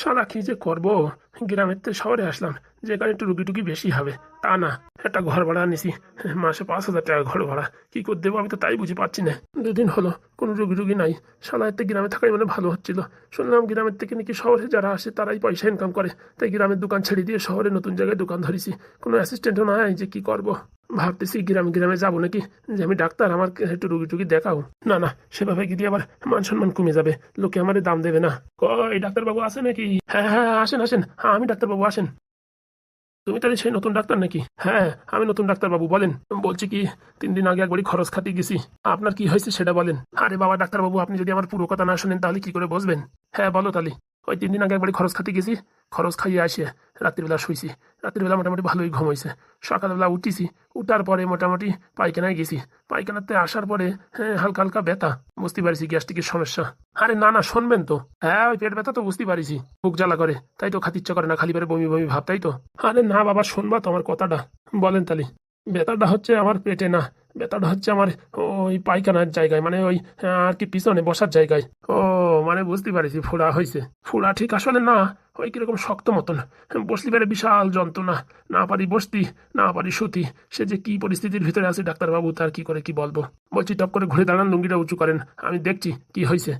সারা কি যে করব গ্রামের থেকে শহরে আসলাম যেখানে একটু রুগী টুগি বেশি হবে। তা না, একটা ঘর ভাড়া নিছি, মাসে পাঁচ হাজার টাকা ঘর ভাড়া। কি করে দেবো আমি তো তাই বুঝে পাচ্ছি না। দুদিন হলো, কোনো রুগী টুগি নাই। সালা এতে গ্রামে থাকাই মানে ভালো হচ্ছিল। শুনলাম গ্রামের থেকে নাকি শহরে যারা আসে তারাই পয়সা ইনকাম করে। তাই গ্রামের দোকান ছেড়ে দিয়ে শহরে নতুন জায়গায় দোকান ধরেছি। কোনো অ্যাসিস্ট্যান্টও নাই যে কি করব? ভাবতেছি গ্রামে গ্রামে যাব নাকি? যে আমি ডাক্তার, আমার একটু রুগী টুগি দেখাও। না না, সেভাবে গিয়ে আবার মান সম্মান কমে যাবে। লোকে আমার দাম দেবে না। কই, ডাক্তারবাবু আসে নাকি? হ্যাঁ হ্যাঁ আসেন আসেন। আমি ডাক্তারবাবু, আসেন। তুমি তাহলে সেই নতুন ডাক্তার নাকি? হ্যাঁ আমি নতুন ডাক্তারবাবু, বলেন। বলছি কি, তিন দিন আগে একবারই খরচ খাটিয়ে গেছি। আপনার কি হয়েছে সেটা বলেন। আরে বাবা, ডাক্তারবাবু, আপনি যদি আমার পুরো কথা না শোনেন, তাহলে কি করে বসবেন হ্যাঁ বলো তাহলে। ওই তিন দিন আগে একবারই খরচ খাটিয়ে গেছি। খরচ খাইয়ে আসে। রাত্রিবেলা শুইছি। রাত্রিবেলা মোটামুটি ভালোই ঘুম হয়েছে সকালবেলা উঠিছি। উঠার পরে মোটামুটি পায়খানায় গেছি। পায়খানাতে আসার পরে হ্যাঁ হালকা হালকা ব্যথা। বুঝতে পারছি গ্যাস্ট্রিকের সমস্যা। আরে না না, শুনবেন তো। হ্যাঁ ওই পেট ব্যথা তো বুঝতে পারিছি। বুক জ্বালা করে। তাই তো খাতিচ্ছা করে না, খালি পেটে বমি বমি ভাব, তাই তো? আরে না, বাবা, শুনবা তো আমার কথাটা। বলেন তালি ব্যথাটা হচ্ছে আমার পেটে না। ব্যথাটা হচ্ছে আমার ওই পায়খানার জায়গায় মানে ওই আহ, আর কি পিছনে বসার জায়গায়। ও মানে বুঝতে পারিছি ফোড়া হয়েছে ফোড়া ঠিক আসলে না ওই কীরকম শক্ত মতন। বসতে পারে বিশাল যন্ত্রণা। না পারি বসতি না পারি সতী। সে যে কি পরিস্থিতির ভিতরে আছে ডাক্তারবাবু তার কি করে কি বলব? বলছি টপ করে ঘুরে দাঁড়ান লুঙ্গিটা উঁচু করেন। আমি দেখছি কি হয়েছে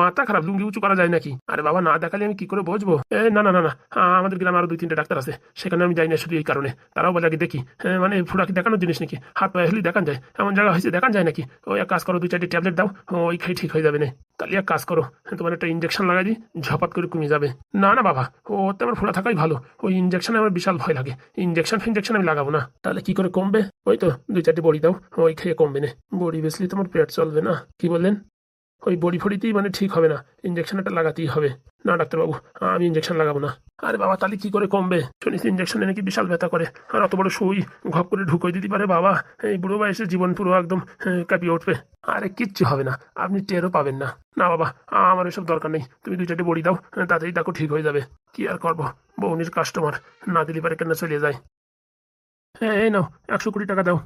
মাথা খারাপ লুঙ্গি উঁচু করা যায় নাকি? আরে বাবা না দেখালে আমি কি করে বুঝব এ না না না না। আমাদের গ্রামে আরও দুই তিনটে ডাক্তার আছে। সেখানে আমি যাই না শুধু এই কারণে। তারাও বলে আগে দেখি। মানে ফুড়া কি দেখানোর জিনিস নাকি? হাত পায়ে হেলি দেখান যায়। এমন জায়গা হয়েছে, দেখান যায় নাকি? ওই এক কাজ করো, দুই চারটি ট্যাবলেট দাও। ওই খাই ঠিক হয়ে যাবে না। তাহলে এক কাজ করো, তোমার একটা ইঞ্জেকশন লাগাই দিই, ঝপাত করে কমে যাবে। না না বাবা, ও তো আমার ফোলা থাকাই ভালো। ওই ইঞ্জেকশনে আমার বিশাল ভয় লাগে। ইঞ্জেকশন ফিনজেকশন আমি লাগাবো না। তাহলে কি করে কমবে? ওই তো, দুই চারটি বড়ি দাও, ওই খেয়ে কমবে না। বড়ি বেসলি তোমার পেট চলবে না। কি বললেন? ওই বড়ি ফড়িতেই মানে ঠিক হবে না। ইঞ্জেকশন একটা লাগাতেই হবে। না, ডাক্তারবাবু, আমি ইঞ্জেকশন লাগাবো না। আরে বাবা, তাহলে কি করে কমবে? শুনিস ইঞ্জেকশনে নাকি বিশাল ব্যথা করে। আর অত বড় সুই ঘপ করে ঢুকিয়ে দিতে পারে বাবা। এই বুড়ো বয়সে জীবন পুরো একদম কাঁপিয়ে উঠবে। আরে কিচ্ছু হবে না, আপনি টেরও পাবেন না। না বাবা, আমার এসব দরকার নেই। তুমি দুই চারটে বড়ি দাও, তাতেই দেখো ঠিক হয়ে যাবে। কি আর করব? বৌনির কাস্টমার না দিলে পারে কেন চলে যায়? হ্যাঁ এই নাও, একশো কোটি টাকা দাও।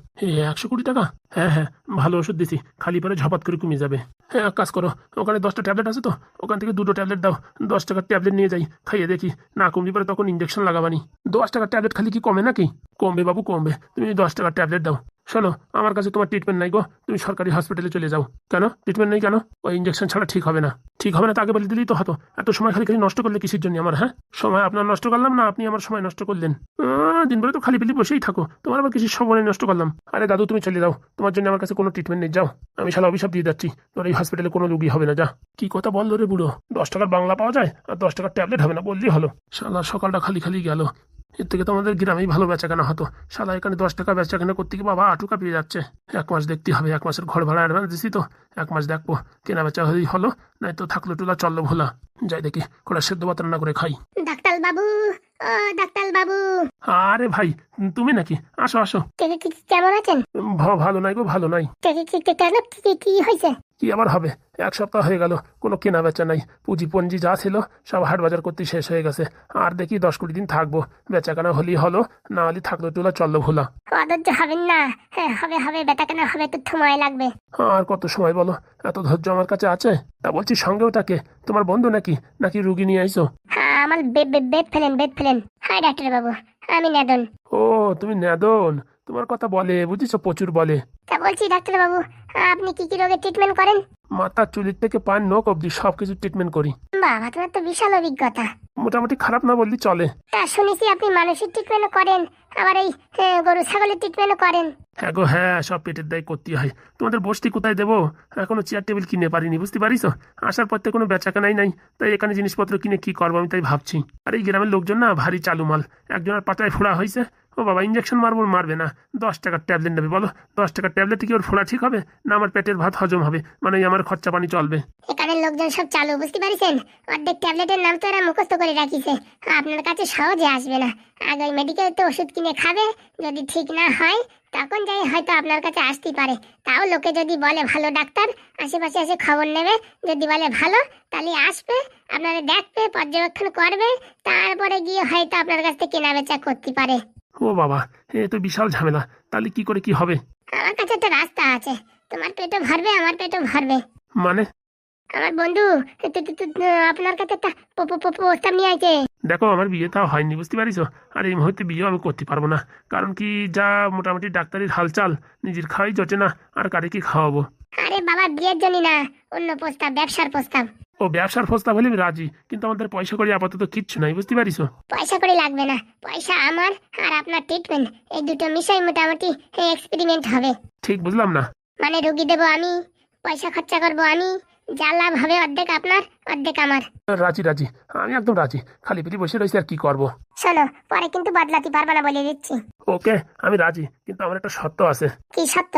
একশো কোটি টাকা? হ্যাঁ হ্যাঁ ভালো ওষুধ দিছি। খালি পরে ঝপাত করে কমে যাবে। হ্যাঁ এক কাজ করো, ওখানে দশটা ট্যাবলেট আছে তো, ওখান থেকে দুটো ট্যাবলেট দাও। দশ টাকার ট্যাবলেট নিয়ে যাই, খাইয়ে দেখি। না কমলে পরে তখন ইঞ্জেকশন লাগাবানি। দশ টাকার ট্যাবলেট খালি কি কমে নাকি? কমবে বাবু কমবে। তুমি দশ টাকার ট্যাবলেট দাও। শোনো আমার কাছে তোমার ট্রিটমেন্ট নাই গো। তুমি সরকারি হসপিটালে চলে যাও। কেন? ট্রিটমেন্ট নেই কেন? ওই ইঞ্জেকশন ছাড়া ঠিক হবে না। ঠিক হবে না তাকে বলে দিলেই তো হতো। এত সময় খালি খালি নষ্ট করলে কিসের জন্য আমার হ্যাঁ? সময় আপনার নষ্ট করলাম না আপনি আমার সময় নষ্ট করলেন। আহ, দিন ভরে তো খালি পেলি বসেই থাকো। তোমার আবার কিছু সময় নষ্ট করলাম? আরে দাদু তুমি চলে যাও। তোমার জন্য আমার কাছে কোনো ট্রিটমেন্ট নেই যাও। আমি শালা অভিশাপ দিয়ে যাচ্ছি। তোর এই হসপিটালে কোনো রুগী হবে না যা। কি কথা বল রে বুড়ো। দশ টাকার বাংলা পাওয়া যায়? আর দশ টাকার ট্যাবলেট হবে না বললেই হলো। শালা সকালটা খালি খালি গেল। এর থেকে তো আমাদের গ্রামেই ভালো বেচাকেনা হতো। শালা এখানে দশ টাকা বেচাকেনা করতে গিয়ে বাবা আটু কাঁপিয়ে যাচ্ছে। এক মাস দেখতে হবে এক মাসের ঘর ভাড়া অ্যাডভান্স দিছি তো। এক মাস দেখব কেনা বেচা হলেই হলো নাই তো থাকল টুলা চলল ভোলা। যাই দেখি কোটা সেদ্ধ ভাত রান্না করে খাই। ডাক্তার বাবু ও ডাক্তার বাবু। আরে ভাই তুমি নাকি? আসো আসো। কেমন আছেন? ভালো নাই গো ভালো নাই। কেন কি হয়েছে? কি আবার হবে? এক সপ্তাহ হয়ে গেল কোনো কেনা বেচা নাই। পুঁজি পঞ্জি যা ছিল সব হাট বাজার করতে শেষ হয়ে গেছে। আর দেখি দশ কুড়ি দিন থাকব। বেচা কেনা হলেই হলো না হলে থাকল টুলা চলল ভোলা। অধৈর্য হবেন না। হ্যাঁ হবে হবে বেটা কেন হবে তো সময় লাগবে। আর কত সময় বলো? এত ধৈর্য আমার কাছে আছে? তা বলছি সঙ্গে ওটাকে। তোমার বন্ধু নাকি? নাকি রুগী নিয়ে আইছো? হ্যাঁ আমার বেড ফেলেন বেড ফেলেন। হাই ডাক্তার বাবু আমি নেদন। ও তুমি নেদন? তোমার কথা বলে বুঝিস প্রচুর বলে। তা বলছি ডাক্তার বাবু আপনি কি কি রোগের ট্রিটমেন্ট করেন? মাথার চুলির থেকে পান নখ অব্দি সবকিছু ট্রিটমেন্ট করি। বাবা তোমার তো বিশাল অভিজ্ঞতা। মোটামুটি খারাপ না বললি চলে। তা শুনেছি আপনি মানুষের ট্রিটমেন্টও করেন আবার এই গরু ছাগলের ট্রিটমেন্টও করেন। হ্যাঁ গো হ্যাঁ সব পেটের দায় করতে হয়। তোমাদের বসতি কোথায় দেবো? এখনও চেয়ার টেবিল কিনে পারিনি বুঝতে পারিস আসার পর থেকে কোনো বেচাকেনাই নাই। তাই এখানে জিনিসপত্র কিনে কি করব আমি তাই ভাবছি। আর এই গ্রামের লোকজন না ভারী চালু মাল একজনের পাতায় ফোড়া হয়েছে ও বাবা ইঞ্জেকশন মারবো মারবে না। দশ টাকার ট্যাবলেট নেবে, বলো। দশ টাকার ট্যাবলেট কি ওর ফোড়া ঠিক হবে? না, আমার পেটের ভাত হজম হবে। মানে আমার খরচা পানি চলবে। এখানের লোকজন সব চালু, বুঝতে পারছেন? অর্ধেক ট্যাবলেটের নাম তো এরা মুখস্থ করে রাখিছে। আপনার কাছে সহজে আসবে না। আগে ওই মেডিকেলতে ওষুধ কিনে খাবে। যদি ঠিক না হয়, তখন যাই হয়তো আপনার কাছে আসতেই পারে। তাও লোকে যদি বলে ভালো ডাক্তার, আশেপাশে এসে খবর নেবে। যদি বলে ভালো, তাহলে আসবে। আপনারা দেখবে, পর্যবেক্ষণ করবে। তারপরে গিয়ে হয়তো আপনার কাছ থেকে কেনা বেচা করতে পারে। ও বাবা এ তো বিশাল ঝামেলা। তাহলে কি করে কি হবে? আমার কাছে একটা রাস্তা আছে। তোমার পেটও ভরবে আমার পেটও ভরবে। মানে? আমার বন্ধু আপনার কাছে একটা প্রস্তাব নিয়ে আইছে। দেখো আমার বিয়ে তাও হয়নি বুঝতে পারিস? আর এই মুহূর্তে বিয়েও আমি করতে পারব না। কারণ কি যা মোটামুটি ডাক্তারির হালচাল নিজের খাওয়াই জটে না আর কারে কি খাওয়াবো? আরে বাবা বিয়ের জন্য না অন্য প্রস্তাব ব্যবসার প্রস্তাব ও ব্যবসার প্রস্তাব হলে আমি রাজি কিন্তু আমাদের পয়সা করে আপাতত কিচ্ছু নাই বুঝতে পারিস? পয়সা করে লাগবে না পয়সা আমার আর আপনার ট্রিটমেন্ট এই দুটো মিশাই মোটামুটি এক্সপেরিমেন্ট হবে। ঠিক বুঝলাম না। মানে রুগী দেবো আমি পয়সা খরচা করব আমি যা লাভ হবে অর্ধেক আপনার অর্ধেক আমার। রাজি রাজি আমি একদম রাজি খালি পিটি বসে রয়েছি আর কি করব? শোনো পরে কিন্তু বদলাতে পারবে না বলে দিচ্ছি। ওকে আমি রাজি কিন্তু আমার একটা শর্ত আছে। কি সত্য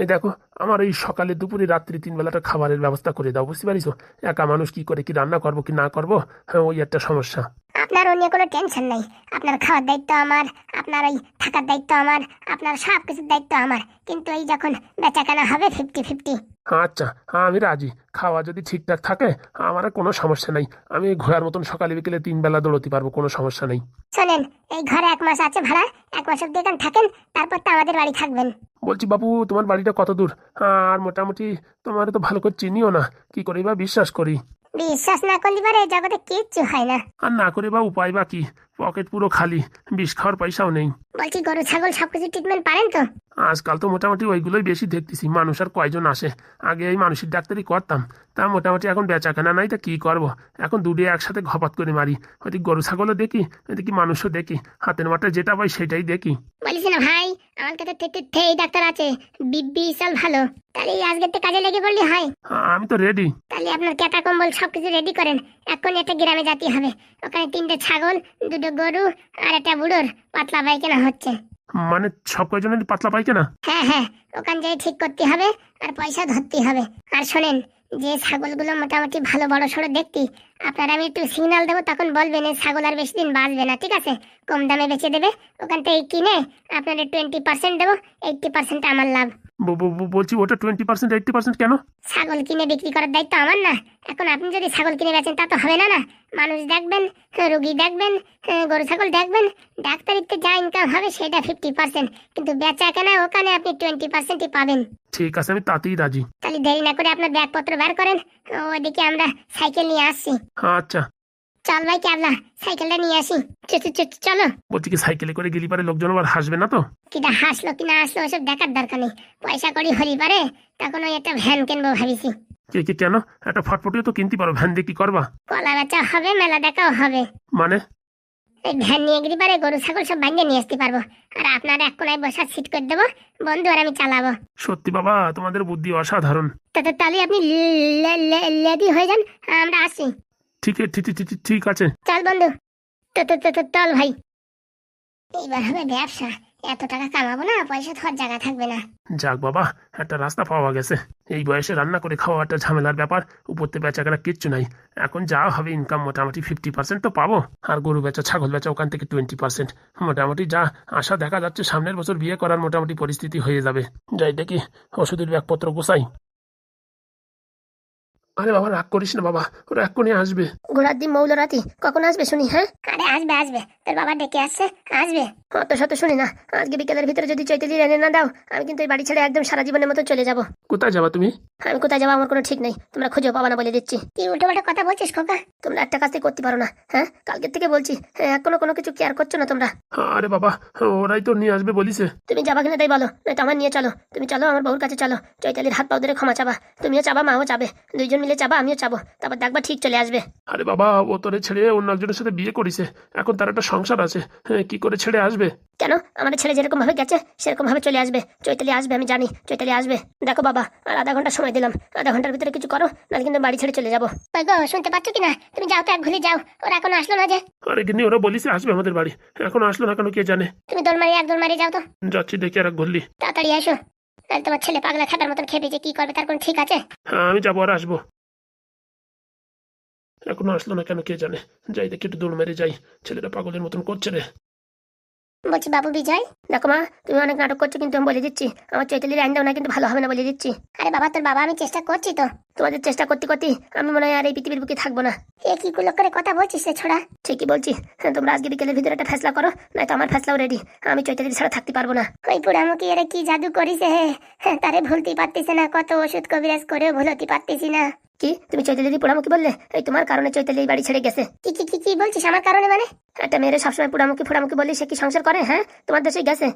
এই দেখো, আমার এই সকালে দুপুরে রাত্রি তিন বেলাটা খাবারের ব্যবস্থা করে দাও, বুঝতে পারিস? একা মানুষ কি করে, কি রান্না করব, কি না করব? হ্যাঁ ওই একটা সমস্যা। আপনার অন্য কোনো টেনশন নাই। আপনার খাওয়ার দায়িত্ব আমার, আপনার ওই থাকার দায়িত্ব আমার, আপনার সব কিছুর দায়িত্ব আমার। কিন্তু এই যখন বেচাকেনা হবে ফিফটি ফিফটি আচ্ছা আমি রাজি। খাওয়া যদি ঠিকঠাক থাকে আমার আর কোনো সমস্যা নাই। আমি ঘোরার মতন সকালে বিকেলে তিন বেলা দৌড়তে পারব কোনো সমস্যা নেই। শোনেন এই ঘরে এক মাস আছে ভাড়া এক মাস অব্দি এখানে থাকেন তারপর তো আমাদের বাড়ি থাকবেন। বলছি বাবু তোমার বাড়িটা কত দূর? আর মোটামুটি তোমার তো ভালো করে চিনিও না। কি করি বা বিশ্বাস করি? বিশ্বাস না করলে পারে জগতে কিচ্ছু হয় না। আর না করে বা উপায় বা কি? পকেট পুরো খালি বিষ খাওয়ার পয়সাও নেই। বলছি গরু ছাগল সবকিছু ট্রিটমেন্ট পারেন তো? আজকাল তো মোটামুটি ওইগুলোই বেশি দেখতেছি মানুষ আর কয়জন আসে? আগে এই মানুষের ডাক্তারি করতাম তা মোটামুটি এখন বেচাকেনা নাই তা কি করব? এখন দুটো একসাথে ঘপাত করে মারি। ওইদিকে গরু ছাগলও দেখি ওইদিকে মানুষও দেখি হাতের মাঠে যেটা পাই সেটাই দেখি। বলিস না ভাই আমার কাছে থে- থে- থে- ডাক্তার আছে বি- বিশাল ভালো। তাহলে এই আজকের তো কাজে লেগে পড়লে হয়? আমি তো রেডি তাহলে আপনার ক্যাটা কম্বল সবকিছু রেডি করেন এখন একটা গ্রামে যেতে হবে। ওখানে তিনটে ছাগল দুটো গরু আর একটা বুড়োর পাতলা পায়খানা হচ্ছে। মানে সব কয়জনের পাতলা পাইখানা হ্যাঁ হ্যাঁ ওখান যাই ঠিক করতে হবে আর পয়সা ধরতে হবে। আর শোনেন যে ছাগলগুলো মোটামুটি ভালো বড় সড়ো দেখতি, আপনারা আমি একটু সিগনাল দেবো, তখন বলবেন এই ছাগল আর বেশি দিন বাঁচবে না, ঠিক আছে? কম দামে বেঁচে দেবে, ওখান থেকে কিনে আপনাদের টোয়েন্টি পার্সেন্ট দেবো এইটটি পার্সেন্ট আমার লাভ। বলছি ওটা টোয়েন্টি পার্সেন্ট এইটটি পার্সেন্ট কেন? ছাগল কিনে বিক্রি করার দায়িত্ব আমার না। এখন আপনি যদি ছাগল কিনে বেচেন তা তো হবে না না। মানুষ দেখবেন হ্যাঁ, রুগী দেখবেন হ্যাঁ, গরু ছাগল দেখবেন ডাক্তারিতে যা ইনকাম হবে সেটা ফিফটি পার্সেন্ট কিন্তু বেচা কেনা ওখানে আপনি টোয়েন্টি পার্সেন্টই পাবেন। ঠিক আছে আমি তাতেই রাজি। তাহলে দেরি না করে আপনার ব্যাগপত্র বের করেন। ওইদিকে আমরা সাইকেল নিয়ে আসছি। আচ্ছা। চল ভাই ক্যাবলা সাইকেলটা নিয়ে আসি। চলো। বলছি কি সাইকেলে করে গেলি পারে লোকজন আবার হাসবে না তো? কিটা হাসলো কি না হাসলো ওসব দেখার দরকার নেই। পয়সা করি হলি পারে তখন ওই একটা ভ্যান কিনবো ভাবিছি। কে কে কেন? একটা ফটফটিও তো কিনতে পারো ভ্যান দিয়ে কি করবা? কলা বেচা হবে মেলা দেখাও হবে। মানে? এই ভ্যান নিয়ে গেলে পারে গরু ছাগল সব বাইন্দে নিয়ে আসতে পারব। আর আপনার এক কোনায় বসার সিট করে দেবো বন্ধু আর আমি চালাবো। সত্যি বাবা তোমাদের বুদ্ধি অসাধারণ। তাহলে আপনি লেডি হয়ে যান আমরা আসি। ঠিক আছে, ঠিক আছে। চল বন্ধু। চল ভাই। এইবার হবে ব্যবসা। এত টাকা কামাবো না পয়সা তো জায়গা থাকবে না। যাক বাবা একটা রাস্তা পাওয়া গেছে। এই বয়সে রান্না করে খাওয়া একটা ঝামেলার ব্যাপার উপরতে বেচা কেনা কিচ্ছু নাই। এখন যা হবে ইনকাম মোটামুটি ফিফটি পার্সেন্ট তো পাবো। আর গরু বেচা ছাগল বেচা ওখান থেকে টোয়েন্টি পার্সেন্ট মোটামুটি যা আশা দেখা যাচ্ছে সামনের বছর বিয়ে করার মোটামুটি পরিস্থিতি হয়ে যাবে। যাই দেখি ওষুধের ব্যাগপত্র গোসাই আরে বাবা রাগ করিস না বাবা ওরা এক্ষুনি আসবে। ঘোড়ার দিন মৌল রাতি কখন আসবে শুনি হ্যাঁ? আরে আসবে আসবে। তোর বাবা ডেকে আসছে আসবে। অত শত শুনি না আজকে বিকেলের ভিতরে যদি চৈতালি এনে না দাও আমি কিন্তু এই বাড়ি ছেড়ে একদম সারা জীবনের মতো চলে যাব। কোথায় যাবা তুমি? আমি কোথায় যাব আমার কোনো ঠিক নেই তোমরা খুঁজে পাবা না বলে দিচ্ছি। কি উল্টো পাল্টা কথা বলছিস খোকা? তোমরা একটা কাজই করতে পারো না হ্যাঁ? কালকের থেকে বলছি হ্যাঁ এখনও কোনো কিছু কেয়ার করছ না তোমরা? আরে বাবা ওরাই তো নিয়ে আসবে বলিছে। তুমি যাবা কিনা তাই বলো নয়তো আমার নিয়ে চলো। তুমি চলো আমার বউর কাছে চলো। চৈতালির হাত পাও ধরে ক্ষমা চাবা। তুমিও চাবা মাও চাবে। দুইজন মিলে চাবা আমিও চাবো তারপর দেখবা ঠিক চলে আসবে। আরে বাবা ও তোরে ছেড়ে অন্য একজনের সাথে বিয়ে করিছে। এখন তার একটা সংসার আছে। হ্যাঁ, কি করে ছেড়ে আসবে? কেন? আমাদের ছেলে যেরকম ভাবে গেছে সেরকম ভাবে চলে আসবে। চৈতালি আসবে আমি জানি চৈতালি আসবে। দেখো বাবা আর আধা ঘণ্টা সময় দিলাম। আধা ঘণ্টার ভিতরে কিছু করো না কিন্তু বাড়ি ছেড়ে চলে যাব। গো শুনতে পাচ্ছ কিনা? তুমি যাও তো এক ভুলে যাও। ওরা এখন আসলো না যে। আরে কিন্তু ওরা বলিছে আসবে আমাদের বাড়ি। এখন আসলো না কেন কে জানে? তুমি দোল মারি এক দোল মারি যাও তো। যাচ্ছি দেখি আর এক ঘুরলি। তাড়াতাড়ি আসো তাহলে তোমার ছেলে পাগলা খাটার মতন খেপে যে কি করবে? তার কোনো ঠিক আছে? হ্যাঁ আমি যাব আর আসব। এখনও আসলো না কেন কে জানে? যাই দেখি একটু দৌড় মেরে যাই। ছেলেটা পাগলের মতন করছে রে। বলছি বাবু বিজয় দেখো মা তুমি অনেক নাটক করছ কিন্তু আমি বলে দিচ্ছি। আমার চৈতালির আইন দাও না কিন্তু ভালো হবে না বলে দিচ্ছি। আরে বাবা তোর বাবা আমি চেষ্টা করছি তো। তোমাদের চেষ্টা করতে করতে আমি মনে হয় আর এই পৃথিবীর বুকে থাকব না। এ কি গুলো করে কথা বলছিস রে ছোড়া? ঠিকই বলছি। হ্যাঁ, তোমরা আজকে বিকেলের ভিতরে একটা ফেসলা করো নয়তো আমার ফেসলাও রেডি আমি চৈতালির ছাড়া থাকতে পারব না। ওই পুরামুখী এরা কি জাদু করিছে হ্যাঁ, তারে ভুলতে পারতেছে না। কত ওষুধ কবিরাজ করেও ভুলতে পারতেছি না। কি? তুমি চৈতালিদি পোড়ামুখী বললে? এই তোমার কারণে চৈতালি এই বাড়ি ছেড়ে গেছে। কি কি কি বলছিস? আমার কারণে মানে? একটা মেয়ের সবসময় পোড়ামুখী পোড়ামুখী বললি সে কি সংসার করে হ্যাঁ? তোমার দেশে গেছে?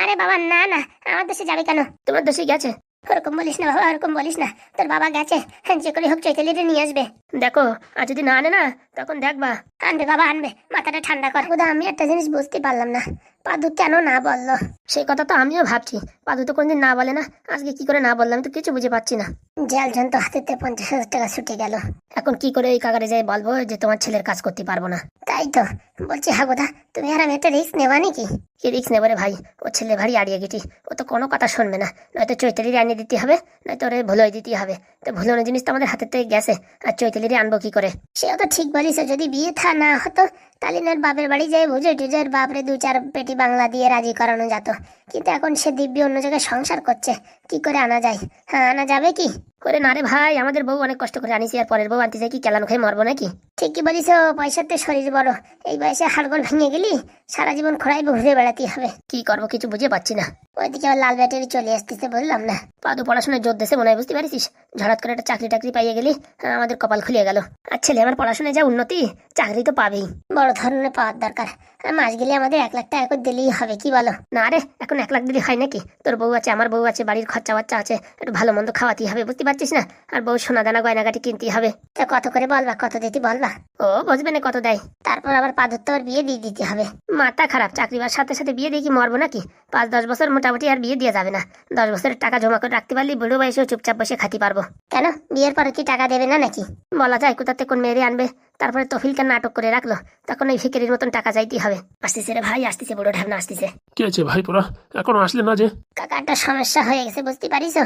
আরে বাবা না না। আমার দেশে যাবে কেন? তোমার দেশে গেছে? ওরকম বলিস না বাবা ওরকম বলিস না। তোর বাবা গেছে। হ্যাঁ, যে করে হোক চৈতালিটা নিয়ে আসবে। দেখো আর যদি না আনে না তখন দেখবা। আনবে বাবা আনবে। মাথাটা ঠান্ডা কর। আমি একটা জিনিস বুঝতে পারলাম না। পাদু কেন না বলল? সেই কথা তো আমিও ভাবছি। পাদু তো কোনদিন না বলে না। আজকে কি করে না বললাম আমি তো কিছু বুঝে পাচ্ছি না। জেল জন্ত হাতেতে পঞ্চাশ হাজার টাকা ছুটে গেল। এখন কি করে ওই কাকারে যাই বলব যে তোমার ছেলের কাজ করতে পারব না। তাই তো। বলছি হাগুদা তুমি আর আমি একটা রিস্ক নেওয়া নাকি? কি রিক্স নেব রে ভাই? ও ছেলে ভারী আড়িয়ে গেটি ও তো কোনো কথা শুনবে না। নয়তো চৈতালিরে আনিয়ে দিতে হবে, নয়তো ওরে ভুলোই দিতে হবে। তো ভুলোনো জিনিস তো আমাদের হাতের থেকে গেছে। আর চৈতালিরে আনব কি করে? সেও তো ঠিক বলিস যদি বিয়ে থা না হতো তালিনের বাপের বাড়ি যায় বুঝে টুজের বাপরে দু চার পেটি বাংলা দিয়ে রাজি করানো যেত। কিন্তু এখন সে দিব্যি অন্য জায়গায় সংসার করছে। কি করে আনা যায়? হ্যাঁ আনা যাবে কি? করে না রে ভাই আমাদের বউ অনেক কষ্ট করে আনিছি আর পরের বউ আনতে যাই কি কেলান খেয়ে মরবো নাকি? ঠিকই বলিস পয়সাতে শরীর বড়। এই বয়সে হাড়গোড় ভেঙে গেলি সারা জীবন খোড়াই ঘুরে বেড়াতে হবে। কি করব কিছু বুঝে পাচ্ছি না। ওইদিকে আবার লাল ব্যাটারি চলে আসতেছে বললাম না। পাদু পড়াশোনায় জোর দেশে মনে হয় বুঝতে পারিস হঠাৎ করে একটা চাকরি টাকরি পাইয়ে গেলি আমাদের কপাল খুলে গেল। আর ছেলে আমার পড়াশোনায় যা উন্নতি চাকরি তো পাবেই। বড় ধরনের পাওয়ার দরকার। আর মাস গেলে আমাদের এক লাখ টাকা করে দিলেই হবে কি বলো? না রে এখন এক লাখ দিলে হয় নাকি? তোর বউ আছে আমার বউ আছে বাড়ির খরচা বাচ্চা আছে একটু ভালো মন্দ খাওয়াতেই হবে বুঝতে পারছিস না? আর বউ সোনা দানা গয়নাগাটি কিনতেই হবে। তা কত করে বলবা? কত দিতে বলবা? ও বুঝবে না কত দেয়। তারপর আবার তো আবার বিয়ে দিয়ে দিতে হবে। মাথা খারাপ। চাকরি বার সাথে সাথে বিয়ে দিয়ে কি মরবো নাকি? পাঁচ দশ বছর মোটামুটি আর বিয়ে দেওয়া যাবে না। দশ বছরের টাকা জমা করে রাখতে পারলে বুড়ো বয়সেও চুপচাপ বসে খাতি পারব। কেন? বিয়ের পরে কি টাকা দেবে না নাকি? বলা যায় কোথাতে কোন মেয়েরে আনবে? তারপরে তফিলকে নাটক করে রাখল। তখন ওই ভিকেরির মতন টাকা চাইতেই হবে। আসতেছে রে ভাই আসতেছে বুড়ো ঢাবনা আসতেছে। কি আছে ভাই পোড়া এখনও আসলে না যে? কাকা একটা সমস্যা হয়ে গেছে বুঝতে পারিস?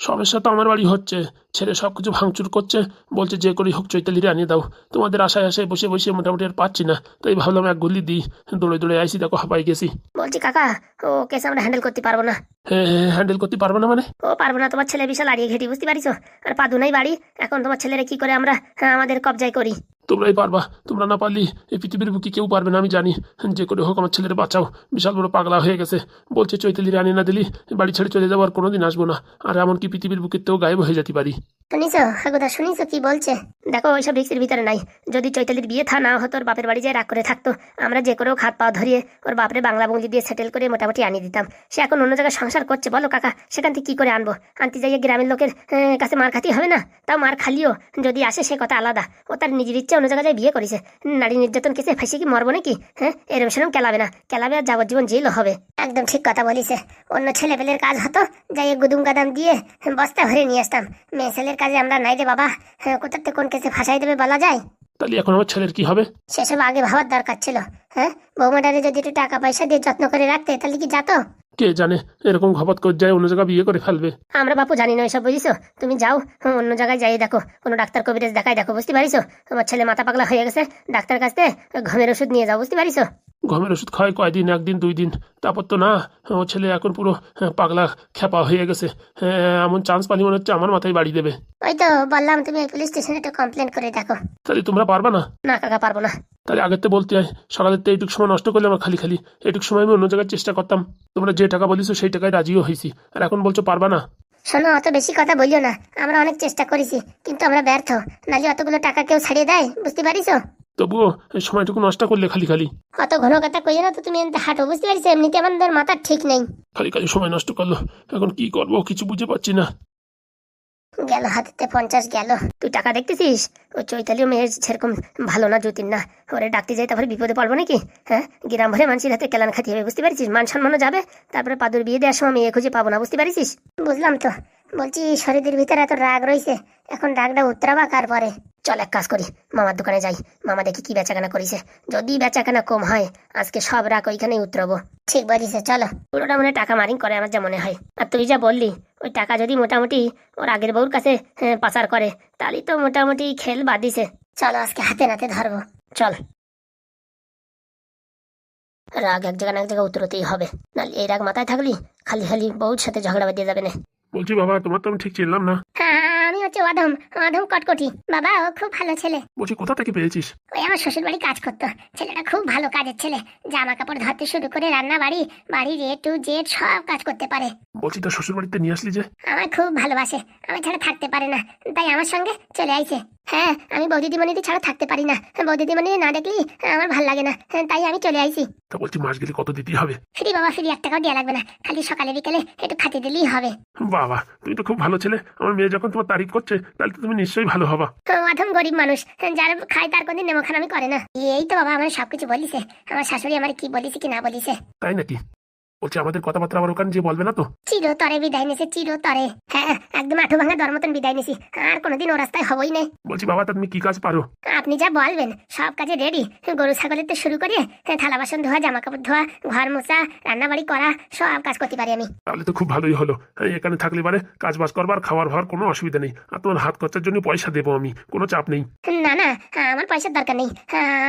সমস্যা তো আমার বাড়ি হচ্ছে। ছেলে সব কিছু ভাঙচুর করছে বলছে যে করেই হোক চৈতালিরে আনিয়ে দাও। তোমাদের আশায় আশায় বসে বসে মোটামুটি আর পাচ্ছি না। তাই ভাবলাম এক গুলি দিই। দৌড়ে দৌড়ে আইসি দেখো হাঁপাই গেছি। বলছি কাকা ও কেস আমরা হ্যান্ডেল করতে পারব না। হ্যাঁ হ্যান্ডেল করতে পারব না মানে? ও পারব না তোমার ছেলে বিশাল আড়িয়ে ঘেটি বুঝতে পারিস আর পাদু নাই বাড়ি এখন তোমার ছেলেরা কি করে আমরা হ্যাঁ, আমাদের কবজায় করি? তোমরাই পারবা তোমরা না পারলি এই পৃথিবীর বুকে কেউ পারবে না আমি জানি। যে করে হোক আমার ছেলের বাঁচাও। বিশাল বড় পাগলা হয়ে গেছে। বলছে চৈতালিরে আনিয়ে না দিলি বাড়ি ছেড়ে চলে যাব আর কোনোদিন আসব না। আর এমনকি পৃথিবীর বুকের তেও গায়েব হয়ে যেতে পারি। শুনিস হাগুদা শুনিস কি বলছে? দেখো, ওইসব ভিতরে নাই। যদি চৈতালির বিয়ে থা, না হতো ওর বাপের বাড়ি যায় রাগ করে থাকতো। আমরা যে করেও খাত ধরিয়ে ওর বাপরে বাংলা দিয়ে সেটেল করে মোটামুটি আনিয়ে দিতাম। সে এখন অন্য জায়গায় সংসার করছে, বলো কাকা, সেখান থেকে কি করে আনব? আনতে যাইয়ে গ্রামের লোকের কাছে মার খাতি হবে না? তাও মার খালিও। যদি আসে, সে কথা আলাদা। ও তার নিজের ইচ্ছে অন্য জায়গায় বিয়ে করেছে। নারী নির্যাতন কেসে ফাঁসি কি মরবো নাকি? হ্যাঁ এরম সেরম কেলাবে না। কেলাবে আর যাবজ্জীবন জেলও হবে। একদম ঠিক কথা বলিস অন্য ছেলেপেলের কাজ হতো যাই গুদুম গাদাম দিয়ে বস্তা ভরে নিয়ে আসতাম। মেয়ে ছেলের কাজে আমরা নাই রে বাবা হ্যাঁ, থেকে কোন কেসে ফাঁসাই দেবে বলা যায়? তাহলে এখন আমার ছেলের কি হবে? সেসব আগে ভাবার দরকার ছিল হ্যাঁ? বৌমাটারে যদি একটু টাকা পয়সা দিয়ে যত্ন করে রাখতে তাহলে কি যাতো? কে জানে এরকম ঘপত করে যায় অন্য জায়গায় বিয়ে করে ফেলবে। আমরা বাপু জানি না এসব বুঝিস তুমি যাও অন্য জায়গায় যাই দেখো। কোনো ডাক্তার কবিরাজ দেখাই দেখো বুঝতে পারিস আমার ছেলে মাথা পাগলা হয়ে গেছে ডাক্তার কাছে ঘুমের ওষুধ নিয়ে যাও বুঝতে পারিস ঘুমের ওষুধ খাওয়াই কয়দিন একদিন দুই দিন তারপর তো না ও ছেলে এখন পুরো হ্যাঁ, পাগলা খেপা হয়ে গেছে। হ্যাঁ, এমন চান্স পানি মনে হচ্ছে আমার মাথায় বাড়ি দেবে। ওই তো বললাম তুমি পুলিশ স্টেশনে একটু কমপ্লেন করে দেখো। তাহলে তোমরা পারবা না? না কাকা পারব না। তাহলে আগের তো বলতে হয় সকালের তো এইটুকু সময় নষ্ট করলে আমার খালি খালি। এইটুকু সময় আমি অন্য জায়গায় চেষ্টা করতাম। তোমরা যে টাকা বলিছো সেই টাকায় রাজিও হয়েছি আর এখন বলছো পারবা না? শোনো অত বেশি কথা বলিও না। আমরা অনেক চেষ্টা করেছি কিন্তু আমরা ব্যর্থ। নালে অতগুলো টাকা কেউ ছাড়িয়ে দেয় বুঝতে পারিস তবুও সময়টুকু নষ্ট করলে খালি খালি। অত ঘন কথা কইও না তো তুমি এমনি হাঁটো বুঝতে পারিস এমনিতে আমাদের মাথা ঠিক নেই। খালি খালি সময় নষ্ট করল। এখন কি করব কিছু বুঝে পাচ্ছি না। গেল হাতেতে পঞ্চাশ গেল। তুই টাকা দেখতেছিস? ও চৈতালিও মেয়ের সেরকম ভালো না, যতীন না। ওরে ডাকতে যাই, তারপরে বিপদে পড়ব নাকি? হ্যাঁ? গ্রাম ভরে মানুষের হাতে কেলান খাতি হবে, বুঝতে পারছিস? মান সম্মানও যাবে। তারপরে পাদুর বিয়ে দেওয়ার সময় মেয়ে খুঁজে পাবো না, বুঝতে পারছিস? বুঝলাম তো। বলছি, শরীরের ভিতরে এত রাগ রয়েছে। এখন রাগটা উত্তরাবা কার পরে? চল এক কাজ করি মামার দোকানে যাই। মামা দেখি কি বেচাকেনা করেছে। যদি বেচাকেনা কম হয় আজকে সব রাখ ওইখানেই উতরবো। ঠিক বলিস চলো। পুরোটা মনে টাকা মারিং করে আমার যা মনে হয়। আর তুই যা বললি ওই টাকা যদি মোটামুটি ওর আগের বউর কাছে হ্যাঁ, পাচার করে তাহলেই তো মোটামুটি খেল বাদিছে চলো আজকে হাতে নাতে ধরবো। চল। রাগ এক জায়গা না এক জায়গায় উতরতেই হবে। নাহলে এই রাগ মাথায় থাকলি খালি খালি বউর সাথে ঝগড়া বাঁধিয়ে যাবে না। বলছি বাবা তোমার তো আমি ঠিক চিনলাম না। হ্যাঁ আমি হচ্ছে অধম অধম কটকটি। বাবা ও খুব ভালো ছেলে। বলছি কোথা থেকে পেয়েছিস? ওই আমার শ্বশুর বাড়ি কাজ করতো। ছেলেটা খুব ভালো কাজের ছেলে। জামা কাপড় ধরতে শুরু করে রান্না বাড়ি বাড়ির এ টু জেড সব কাজ করতে পারে। বলছি তোর শ্বশুর বাড়িতে নিয়ে আসলি যে? আমার খুব ভালোবাসে। আমি ছাড়া থাকতে পারে না। তাই আমার সঙ্গে চলে আইছে। হ্যাঁ আমি বৌদি দিমণিদি ছাড়া থাকতে পারি না। বৌদি দিমণি না দেখলি আমার ভালো লাগে না। তাই আমি চলে আইছি। তা বলছি মাস গেলে কত দিতেই হবে? ফ্রি বাবা ফ্রি এক টাকাও দেওয়া লাগবে না। খালি সকালে বিকেলে একটু খাতে দিলেই হবে। বাবা তুমি তো খুব ভালো ছেলে। আমার মেয়ে যখন তোমার তারিফ করছে তাহলে তো তুমি নিশ্চয়ই ভালো হবা। তো অধম গরিব মানুষ। যার খায় তার কোনদিন নেমখানামি করে না। এই তো বাবা আমার সবকিছু বলিছে। আমার শাশুড়ি আমার কি বলিছে কি না বলিছে। তাই নাকি? বলছি আমাদের কথাবার্তা আবার ওখানে যে বলবে না তো? চিরতরে বিদায় নিছে চিরতরে। হ্যাঁ একদম আঠু ভাঙা দর মতন বিদায় নিছি। আর কোনোদিন ও রাস্তায় হবই না বলছি বাবা তুমি কি কাজ পারো? আপনি যা বলবেন সব কাজে রেডি গরু ছাগলের তো শুরু করে থালা বাসন ধোয়া জামা কাপড় ধোয়া ঘর মোছা রান্নাবাড়ি করা সব কাজ করতে পারি আমি। তাহলে তো খুব ভালোই হলো। এখানে থাকলে পারে কাজ বাজ করবার খাওয়ার ভাবার কোনো অসুবিধা নেই। আর তোমার হাত খরচার জন্য পয়সা দেবো আমি কোনো চাপ নেই। না না আমার পয়সার দরকার নেই।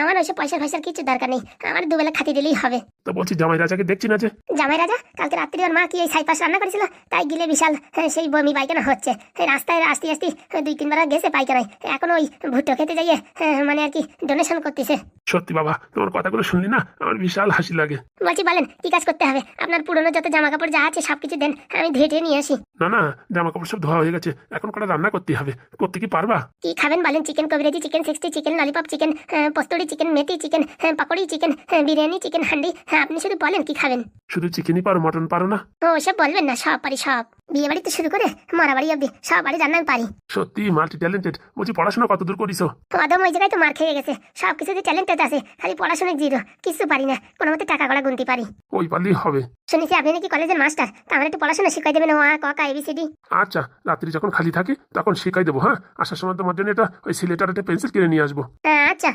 আমার ওইসব পয়সা ফয়সার কিছু দরকার নেই। আমার দুবেলা খাতি দিলেই হবে। তা বলছি জামাই রাজাকে দেখছি না যে? জামাই রাজা কালকে রাত্রি ওর মা কি এই সাইপাস রান্না করেছিল? তাই গিলে বিশাল হ্যাঁ, সেই বমি পায়খানা হচ্ছে। রাস্তায় আসতে আসতে দুই তিনবার গেছে পায়খানায়। এখন ওই ভুট্টো খেতে যাইয়ে হ্যাঁ, মানে আর কি ডোনেশন করতেছে। সত্যি বাবা তোমার কথাগুলো শুনলি না আমার বিশাল হাসি লাগে। বলছি বলেন কি কাজ করতে হবে? আপনার পুরনো যত জামা কাপড় যা আছে সবকিছু দেন আমি ধুয়ে ধুয়ে নিয়ে আসি। না না জামা কাপড় সব ধোয়া হয়ে গেছে এখন কটা রান্না করতে হবে? করতে কি পারবা? কি খাবেন বলেন চিকেন কবিরাজি chicken sixty chicken lollipop chicken পস্তুরি chicken মেথি chicken পাকোড়ি chicken biryani chicken handi হ্যাঁ আপনি শুধু বলেন কি খাবেন? শুধু চিকেনই পারো মটন পারো না? ও ওসব বলবেন না সব পারি সব। বিয়ে বাড়ি তো শুরু করে মরা বাড়ি অব্দি সব বাড়ি রান্না আমি পারি। সত্যি মাল্টি ট্যালেন্টেড বলছি পড়াশোনা কত দূর করিস? অদম ওই জায়গায় তো মার খেয়ে গেছে। সব কিছুতে ট্যালেন্টেড আছে খালি পড়াশোনা জিরো কিছু পারি না কোনো মতে টাকা গড়া গুনতে পারি। ওই পারলেই হবে। শুনেছি আপনি নাকি কলেজের মাস্টার তা আমার একটু পড়াশোনা শিখাই দেবেন ও আ ক কা এবিসিডি আচ্ছা রাত্রি যখন খালি থাকি তখন শেখাই দেবো হ্যাঁ? আসার সময় তোমার জন্য এটা ওই সিলেটার একটা পেন্সিল কিনে নিয়ে আসব। আচ্ছা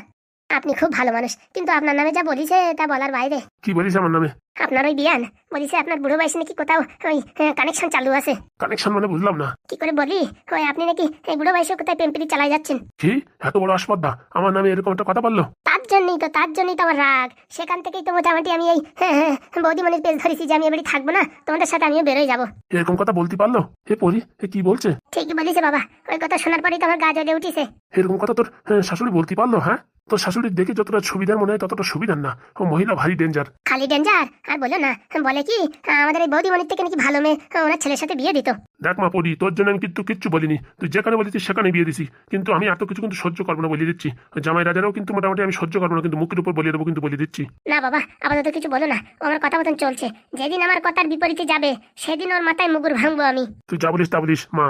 আপনি খুব ভালো মানুষ কিন্তু আপনার নামে যা বলিছে তা বলার বাইরে। কি বলিস আমার নামে? আপনার ওই বিয়ান বলিছে আপনার বুড়ো বয়সে নাকি কোথাও ওই কানেকশন চালু আছে। কানেকশন মানে বুঝলাম না। কি করে বলি? ওই আপনি নাকি এই বুড়ো বয়সে কোথায় পেম্পিলি চালাই যাচ্ছেন? কি? এত বড় আসপদ্দা। আমার নামে এরকম একটা কথা বলল? তার জন্যই তো তার জন্যই তো আমার রাগ। সেখান থেকেই তো মোটামুটি আমি এই হ্যাঁ হ্যাঁ বৌদিমণির পেজ ধরেছি যে আমি এবারে থাকব না তোমাদের সাথে আমিও বেরোয় যাব। এরকম কথা বলতে পারল? হে পরি হে কি বলছে? ঠিকই বলিছে বাবা। ওই কথা শোনার পরেই তো আমার গা জ্বলে উঠিছে। এরকম কথা তোর হ্যাঁ, শাশুড়ি বলতে পারল হ্যাঁ? তোর শাশুড়ি দেখে যতটা সুবিধার মনে হয় ততটা সুবিধার না। ও মহিলা ভারী ডেঞ্জার খালি ডেঞ্জার আর বলো না বলে কি আমাদের এই বৌদিমণির থেকে নাকি ভালো মেয়ে ওনার ছেলের সাথে বিয়ে দিত। দেখ মা পড়ি তোর জন্য আমি কিন্তু কিচ্ছু বলিনি। তুই যেখানে বলেছিস সেখানে বিয়ে দিছি। কিন্তু আমি এত কিছু কিন্তু সহ্য করব না বলে দিচ্ছি। জামাই রাজারাও কিন্তু মোটামুটি আমি সহ্য করব না কিন্তু মুখের উপর বলিয়ে দেবো কিন্তু বলে দিচ্ছি। না বাবা আপাতত কিছু বলো না আমার কথা মতন চলছে। যেদিন আমার কথার বিপরীতে যাবে সেদিন ওর মাথায় মুগুর ভাঙবো আমি। তুই যা বলিস তা বলিস মা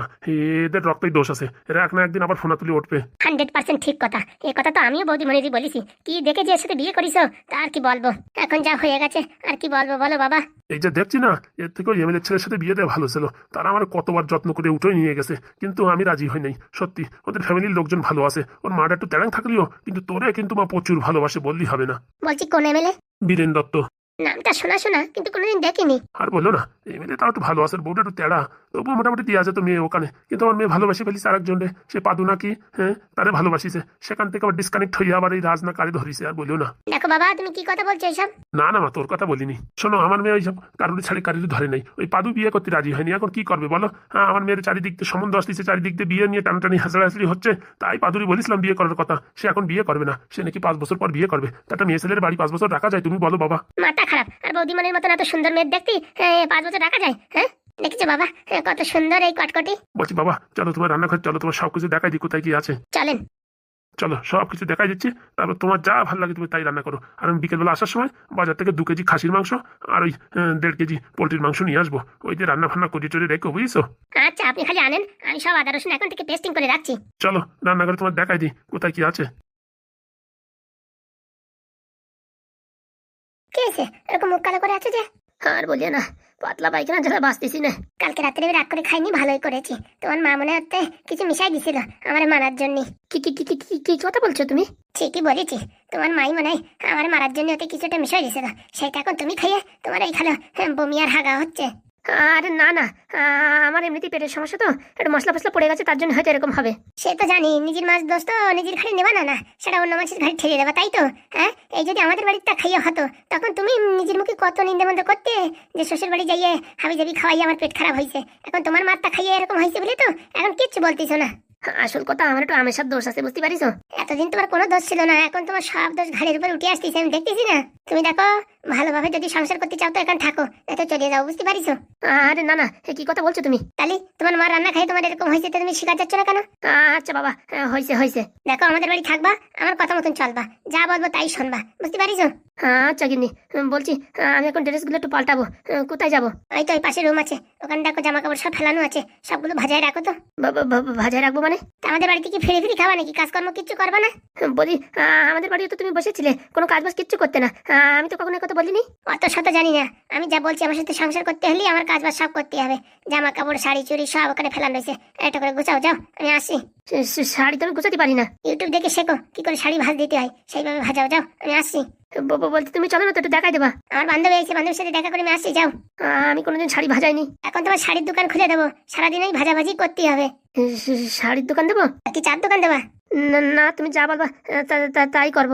এদের রক্তই দোষ আছে। এরা এক না একদিন আবার ফোনা তুলে উঠবে। হান্ড্রেড পার্সেন্ট ঠিক কথা। এই কথা তো আমিও বৌদিমণিরই বলেছি। কি দেখে যে এর সাথে বিয়ে করিস তা আর কি বলব? এখন যা হয়ে গেছে আর কি বলব বলো বাবা? এই যে দেখছি না এর থেকে ওই এমএলএ ছেলের সাথে বিয়ে দেওয়া ভালো ছিল। তারা আমার কতবার যত্ন করে উঠে নিয়ে গেছে কিন্তু আমি রাজি হই নাই। সত্যি ওদের ফ্যামিলির লোকজন ভালো আছে। ওর মাটা একটু তেড়াং থাকলেও কিন্তু তোরে কিন্তু মা প্রচুর ভালোবাসে বললি হবে না। বলছি কোন এমএলএ? বীরেন দত্ত। নামটা শোনা শোনা কিন্তু কোনোদিন দেখিনি। আর বলল না এমএলএ তাও একটু ভালো আছে বউটা একটু তেড়া তবুও মোটামুটি দিয়ে আছে তো মেয়ে ওখানে। কিন্তু আমার মেয়ে ভালোবাসি ফেলিস আর একজন সে পাদু নাকি? হ্যাঁ তারে ভালোবাসিছে। সেখান থেকে আবার ডিসকানেক্ট হয়ে আবার এই রাজ না কারে ধরিছে আর বলিও না। দেখো বাবা তুমি কি কথা বলছো এইসব না না মা তোর কথা বলিনি। শোনো আমার মেয়ে ওইসব কারোর ছাড়ি কারোর ধরে নাই। ওই পাদু বিয়ে করতে রাজি হয়নি এখন কি করবে বলো? হ্যাঁ আমার মেয়ের চারিদিক দিয়ে সম্বন্ধ আসতেছে চারিদিক দিয়ে বিয়ে নিয়ে টানাটানি হাসাড়াহাসড়ি হচ্ছে। তাই পাদুরি বলিছিলাম বিয়ে করার কথা। সে এখন বিয়ে করবে না। সে নাকি পাঁচ বছর পর বিয়ে করবে। তাটা মেয়ে ছেলের বাড়ি পাঁচ বছর রাখা যায় তুমি বলো বাবা। মাথা খারাপ। আর বৌদিমণির মতন এত সুন্দর মেয়ে দেখতি হ্যাঁ, পাঁচ বছর রাখা যায় হ্যাঁ? দেখেছ বাবা হ্যাঁ, কত সুন্দর এই কটকটি। বলছি বাবা চলো তোমার রান্নাঘর চলো তোমার সবকিছু দেখাই দিই কোথায় কি আছে। চলেন। চলো সব কিছু দেখাই দিচ্ছি তারপর তোমার যা ভালো লাগে তুমি তাই রান্না করো। আর আমি বিকেলবেলা আসার সময় বাজার থেকে দু কেজি খাসির মাংস আর ওই দেড় কেজি পোলট্রির মাংস নিয়ে আসব। ওই যে রান্না ফান্না করি টরি রেখো বুঝছ? আচ্ছা আপনি খালি আনেন আমি সব আদা রসুন এখন থেকে পেস্টিং করে রাখছি। চলো রান্না করে তোমার দেখাই দিই কোথায় কি আছে। কে এরকম মুখ কালো করে আছো যে? আর বলিয়ে না পাতলা পায়খানা ছাড়া বাঁচতেছি না। কালকে রাত্রে রাগ করে খাইনি ভালোই করেছি। তোমার মা মনে হতে কিছু মিশাই দিছিল আমার মারার জন্য। কি কি কি কি কি- কথা বলছো তুমি? ঠিকই বলেছি। তোমার মাই মনে হয় আমার মারার জন্য ওতে কিছুটা মিশাই দিছিল। সেটা এখন তুমি খাইয়ে তোমার এই খালো বমি আর হাগা হচ্ছে। আরে না না আমার এমনিতেই পেটের সমস্যা তো। একটু মশলা ফসলা পড়ে গেছে তার জন্য হয়তো এরকম হবে। সে তো জানি নিজের মাছ দোষ তো নিজের ঘাড়ে নেবা না না। সেটা অন্য মাছের ঘাড়ে ঠেলে দেবা তাই তো? হ্যাঁ এই যদি আমাদের বাড়িতে খাইয়া হতো তখন তুমি নিজের মুখে কত নিন্দে মন্দ করতে? যে শ্বশুর বাড়ি যাইয়ে হাবি জাবি খাওয়াই আমার পেট খারাপ হয়েছে এখন তোমার মারটা খাইয়ে এরকম হয়েছে বলে তো এখন কিচ্ছু বলতেছো না। আসল কথা আমার একটু আমেশার দোষ আছে বুঝতে পারিস এতদিন তোমার কোনো দোষ ছিল না এখন তোমার সব দোষ ঘাড়ের উপর উঠে আসতেছে আমি দেখতেছি না। তুমি দেখো ভালোভাবে যদি সংসার করতে চাও তো এখন থাকো। এত চলে যাও বুঝতে পারিস আরে না না কি কথা বলছো তুমি? তাহলে তোমার মা রান্না খাই তোমার এরকম হয়েছে তুমি শিকার যাচ্ছ না কেন? আচ্ছা বাবা হ্যাঁ, হয়েছে হয়েছে। দেখো আমাদের বাড়ি থাকবা আমার কথা মতন চলবা যা বলব তাই শুনবা বুঝতে পারিস আচ্ছা গিন্নি বলছি আমি এখন ড্রেসগুলো একটু পাল্টাবো কোথায় যাব? ওই তো ওই পাশে রুম আছে ওখানে দেখো জামা কাপড় সব ফেলানো আছে সবগুলো ভাজায় রাখো তো। ভাজায় রাখব মানে? আমাদের বাড়িতে কি ফিরে ফিরে খাওয়া নাকি? কাজকর্ম কিচ্ছু করবা না? বলি আমাদের বাড়িতে তো তুমি বসেছিলে কোনো কাজ বাজ কিচ্ছু করতে না। আমি তো কখনো কথা বলিনি? অত শত জানি না। আমি যা বলছি আমার সাথে সংসার করতে হলে আমার কাজ বাজ সব করতে হবে। জামা কাপড় শাড়ি চুড়ি সব ওখানে ফেলানো রয়েছে একটা করে গুছাও যাও আমি আসি শাড়ি তো আমি গুছাতে পারি না। ইউটিউব দেখে শেখো কি করে শাড়ি ভাজ দিতে হয়। সেইভাবে ভাজাও যাও আমি আসছি। বলতে তুমি চলো না তো একটু দেখাই দেবা। আমার বান্ধবী এসে বান্ধবীর সাথে দেখা করে আমি আসছি যাও। আমি কোনোদিন শাড়ি ভাজাইনি। এখন তোমার শাড়ির দোকান খুলে দেবো। সারাদিন সারাদিনই ভাজাভাজি করতে হবে। শাড়ির দোকান দেবো? কি চার দোকান দেবা? না না তুমি যা বলবা তাই করব।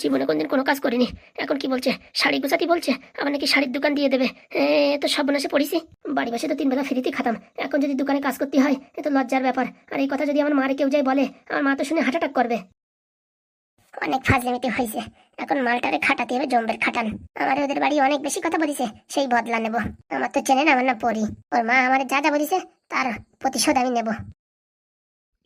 জীবনে কোনদিন কোনো কাজ করিনি। এখন কি বলছে? শাড়ি গুছাতি বলছে? আবার নাকি শাড়ির দোকান দিয়ে দেবে? তো সর্বনাশে পড়িছি। বাড়ি বসে তো তিন বেলা ফ্রিতেই খাতাম। এখন যদি দোকানে কাজ করতে হয়, এ তো লজ্জার ব্যাপার। আর এই কথা যদি আমার মারে কেউ যায় বলে, আমার মা তো শুনে হার্ট অ্যাটাক করবে। অনেক ফাজলামিতে হয়েছে। এখন মালটারে খাটাতে হবে, জম্বের খাটান। আমার ওদের বাড়ি অনেক বেশি কথা বলিছে, সেই বদলা নেব। আমার তো চেনে না, আমার না পড়ি। ওর মা আমার যা যা বলিছে, তার প্রতিশোধ আমি নেব।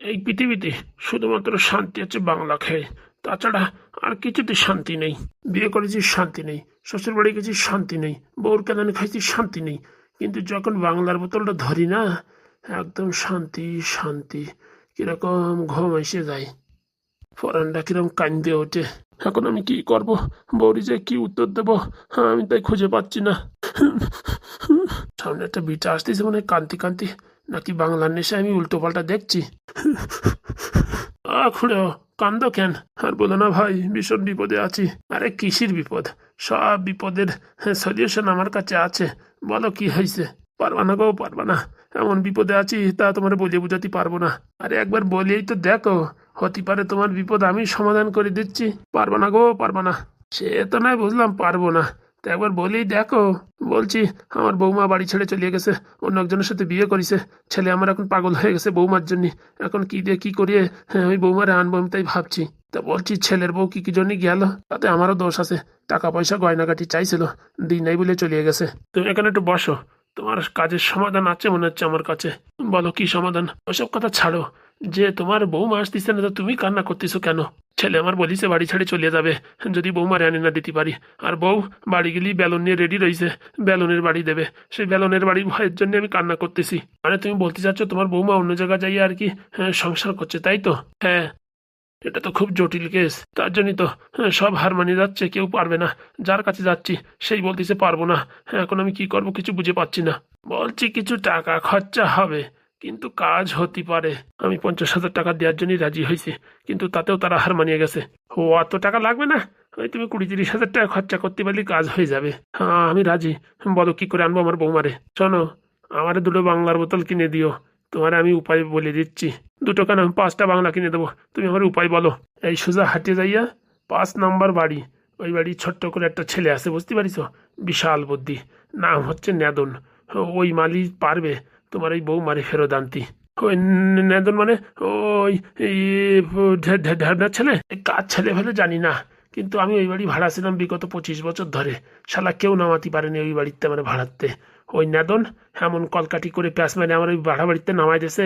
এই পৃথিবীতে শুধুমাত্র শান্তি আছে বাংলা খেয়ে। তাছাড়া আর কিছুতে শান্তি নেই। বিয়ে করেছি, শান্তি নেই। শ্বশুর বাড়ি গেছি, শান্তি নেই। বউর কেদানে খাইছি, শান্তি নেই। কিন্তু যখন বাংলার বোতলটা ধরি না, একদম শান্তি শান্তি। কীরকম ঘুম এসে যায়। ফরানটা কীরকম কান্দে ওঠে। এখন আমি কি করব? বৌরি যে কি উত্তর দেবো? হ্যাঁ আমি তাই খুঁজে পাচ্ছি না। সামনে একটা বিটা আসতেছে মানে কান্তি কান্তি। নাকি বাংলার নেশে আমি উল্টো পাল্টা দেখছি আ কান্দ কেন? আর বলো না ভাই, ভীষণ বিপদে আছি। আরে কিসির বিপদ? সব বিপদের সলিউশন আমার কাছে আছে। বলো কি হয়েছে? পারবা না গো, পারবা না। এমন বিপদে আছি, তা তোমার বলিয়ে বুঝাতে পারব না। আরে একবার বলিয়েই তো দেখো, হতে পারে তোমার বিপদ আমি সমাধান করে দিচ্ছি। পারবা না গো, পারবা না। সে তো নয়, বুঝলাম, পারব না। একবার বলি দেখো। বলছি আমার বৌমা বাড়ি ছেড়ে চলে গেছে অন্য একজনের সাথে বিয়ে করেছে। ছেলে আমার এখন পাগল হয়ে গেছে বৌমার জন্য। এখন কি দিয়ে কি করিয়ে হ্যাঁ, ওই বৌমারে আনব আমি তাই ভাবছি। তা বলছি ছেলের বউ কি কি জন্য গেল? তাতে আমারও দোষ আছে। টাকা পয়সা গয়নাগাটি চাইছিল দিন নাই বলে চলে গেছে। তুমি এখানে একটু বসো। তোমার কাজের সমাধান আছে মনে হচ্ছে আমার কাছে। বলো কি সমাধান? ওসব কথা ছাড়ো। যে তোমার বউ বৌমা আসতেছে না তো তুমি কান্না করতেছো কেন? ছেলে আমার বলিছে বাড়ি ছেড়ে চলে যাবে। যদি বৌমারে আনে না দিতে পারি। আর বউ বাড়ি গেলেই বেলুন নিয়ে রেডি রয়েছে বেলুনের বাড়ি দেবে। সেই বেলুনের বাড়ি ভয়ের জন্য আমি কান্না করতেছি। মানে তুমি বলতে চাচ্ছ তোমার বৌমা অন্য জায়গায় যাই আর কি হ্যাঁ, সংসার করছে তাই তো? হ্যাঁ। এটা তো খুব জটিল কেস তার জন্যই তো হ্যাঁ, সব হার মানিয়ে যাচ্ছে কেউ পারবে না। যার কাছে যাচ্ছি সেই বলতেছে পারব না। হ্যাঁ, এখন আমি কি করব কিছু বুঝে পাচ্ছি না। বলছি কিছু টাকা খরচা হবে। কিন্তু কাজ হতে পারে। আমি পঞ্চাশ হাজার টাকা দেওয়ার জন্যই রাজি হয়েছি, কিন্তু তাতেও তারা হার মানিয়ে গেছে। ও অত টাকা লাগবে না? ওই তুমি কুড়ি তিরিশ হাজার টাকা খরচা করতে পারলে কাজ হয়ে যাবে। হ্যাঁ আমি রাজি। বলো কি করে আনব আমার বৌমারে? শোনো, আমার দুটো বাংলার বোতল কিনে দিও। তোমার আমি উপায় বলে দিচ্ছি। দুটো কেন? আমি পাঁচটা বাংলা কিনে দেবো। তুমি আমার উপায় বলো। এই সোজা হাটে যাইয়া পাঁচ নাম্বার বাড়ি, ওই বাড়ি ছোট্ট করে একটা ছেলে আছে, বুঝতে পারিস বিশাল বুদ্ধি। নাম হচ্ছে নেদন। ওই মালি পারবে। তোমার এই বউ মারি ফেরত আনতি। ওই নেদন মানে ওই ঢেবনার ছেলে? কার ছেলে ফেলে জানি না, কিন্তু আমি ওই বাড়ি ভাড়া ছিলাম বিগত পঁচিশ বছর ধরে। শালা কেউ নামাতে পারেনি ওই বাড়িতে আমার ভাড়াতে। ওই নেদন এমন কলকাটি করে প্যাস মেরে আমার ওই ভাড়া বাড়িতে নামাই দিয়েছে।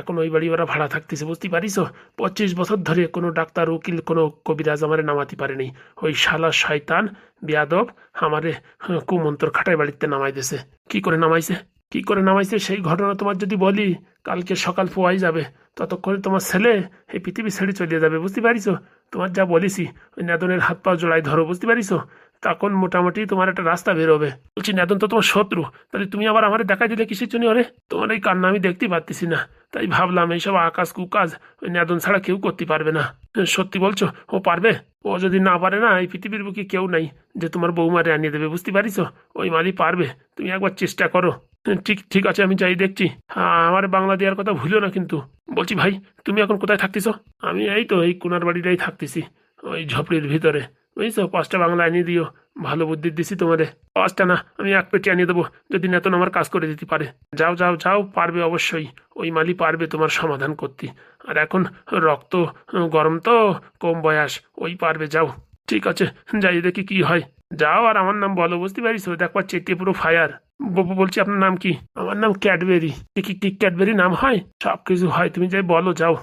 এখন ওই বাড়ি ওরা ভাড়া থাকতেছে, বুঝতে পারিস? পঁচিশ বছর ধরে কোনো ডাক্তার, উকিল, কোনো কবিরাজ আমারে নামাতে পারেনি। ওই শালা শয়তান, বিয়াদব আমারে কুমন্তর খাটাই বাড়িতে নামাই দিয়েছে। কি করে নামাইছে? কি করে নামাইছে সেই ঘটনা তোমার যদি বলি, কালকে সকাল পোয়াই যাবে, ততক্ষণে তোমার ছেলে এই পৃথিবী ছেড়ে চলে যাবে, বুঝতে পারিস তোমার যা বলিসি ওই নেদনের হাত পা জোড়াই ধরো, বুঝতে পারিস তখন মোটামুটি তোমার একটা রাস্তা বেরোবে বলছি, নেদন তো তোমার শত্রু, তাহলে তুমি আবার আমার দেখা দিলে কিসের জন্য ওরে? তোমার এই কান্না আমি দেখতে পারতেছি না। তাই ভাবলাম, এইসব আকাশ কুকাজ ওই নেদন ছাড়া কেউ করতে পারবে না। সত্যি বলছো, ও পারবে? ও যদি না পারে না, এই পৃথিবীর বুকে কেউ নাই যে তোমার বৌমারে আনিয়ে দেবে, বুঝতে পারিস ওই মালি পারবে, তুমি একবার চেষ্টা করো। ঠিক ঠিক আছে, আমি যাই, দেখছি। হ্যাঁ আমার বাংলা দেওয়ার কথা ভুলিও না কিন্তু। বলছি, ভাই, তুমি এখন কোথায় থাকতিস আমি এই তো, এই কুনার বাড়িটাই থাকতেছি, ওই ঝপড়ির ভিতরে। বুঝছ পাঁচটা বাংলা এনে দিও, ভালো বুদ্ধি দিছি তোমারে। পাঁচটা না, আমি এক পেটি আনিয়ে দেবো, যদি নেতন আমার কাজ করে দিতে পারে। যাও যাও যাও, পারবে অবশ্যই, ওই মালি পারবে তোমার সমাধান করতে। আর এখন রক্ত, গরম তো, কম বয়স, ওই পারবে, যাও। ঠিক আছে, যাই দেখি কি হয়। যাও আর আমার নাম বলো, বুঝতে পারিস? দেখবার চেটে পুরো ফায়ার বলছি, আপনার নাম কি? আমার নাম ক্যাডবেরি কি ক্যাডবেরি নাম হয়? সব কিছু হয়, তুমি যাই বলো, যাও।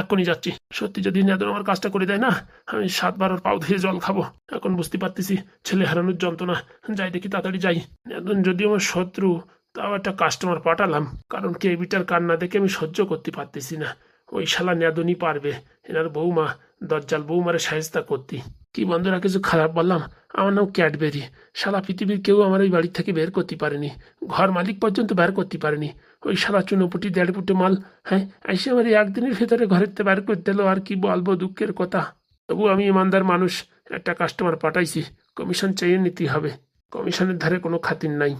এখনই যাচ্ছি। সত্যি যদি নেদন আমার কাজটা করে দেয় না, আমি সাতবার ওর পাও ধুয়ে জল খাব। এখন বুঝতে পারতেছি, ছেলে হারানোর যন্ত্রণা। যাই দেখি, তাড়াতাড়ি যাই। নেদন যদি আমার শত্রু, তাও একটা কাস্টমার পাঠালাম। কারণ কেবিটার কান্না দেখে আমি সহ্য করতে পারতেছি না। ওই শালা নেদনই পারবে। এনার বৌমা, দজ্জাল বৌমারে সাহেস্তা করতি। কি বন্ধুরা, কিছু খারাপ বললাম? আমার নাম ক্যাডবেরি। সারা পৃথিবীর কেউ আমার ওই বাড়ি থেকে বের করতে পারেনি। ঘর মালিক পর্যন্ত বের করতে পারেনি। ওই সারা চুনোপুটি দেড় ফুটে মাল হ্যাঁ? এসে আমার এই একদিনের ভেতরে ঘরের থেকে বের করতে এলো আর কি বলব দুঃখের কথা। তবু আমি ইমানদার মানুষ, একটা কাস্টমার পাঠাইছি। কমিশন চেয়ে নিতে হবে। কমিশনের ধারে কোনো খাতির নাই।